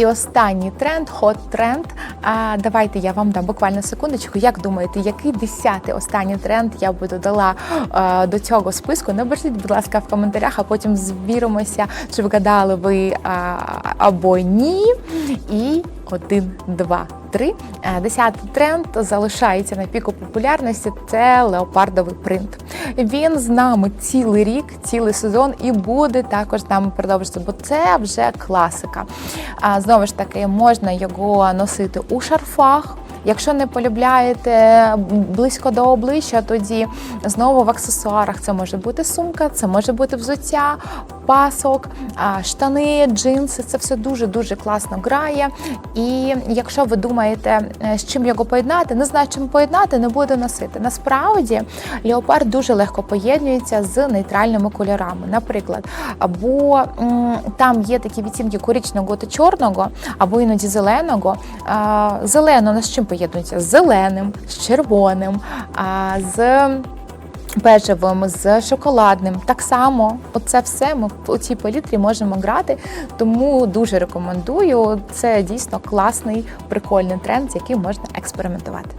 І останній тренд, хот тренд. А давайте я вам дам буквально секундочку. Як думаєте, який десятий останній тренд я би додала а, до цього списку? Напишіть, будь ласка, в коментарях, а потім звіримося, чи вгадали ви а, або ні. І один-два. Три е, Десятий тренд залишається на піку популярності. Це леопардовий принт. Він з нами цілий рік, цілий сезон і буде також з нами продовжитися, бо це вже класика. Знову ж таки, можна його носити у шарфах, Якщо не полюбляєте близько до обличчя, тоді знову в аксесуарах це може бути сумка, це може бути взуття, пасок, штани, джинси. Це все дуже дуже класно грає. І якщо ви думаєте, е, з чим його поєднати, не знаю, чим поєднати, не буду носити. Насправді леопард дуже легко поєднується з нейтральними кольорами. Наприклад, або там є такі відтінки коричневого та чорного, або іноді зеленого. Зелено на з чим поєднується? З зеленим, з червоним, з бежевим, з шоколадним. Так само, оце все ми у цій палітрі можемо грати. Тому дуже рекомендую. Це дійсно класний, прикольний тренд, з яким можна експериментувати.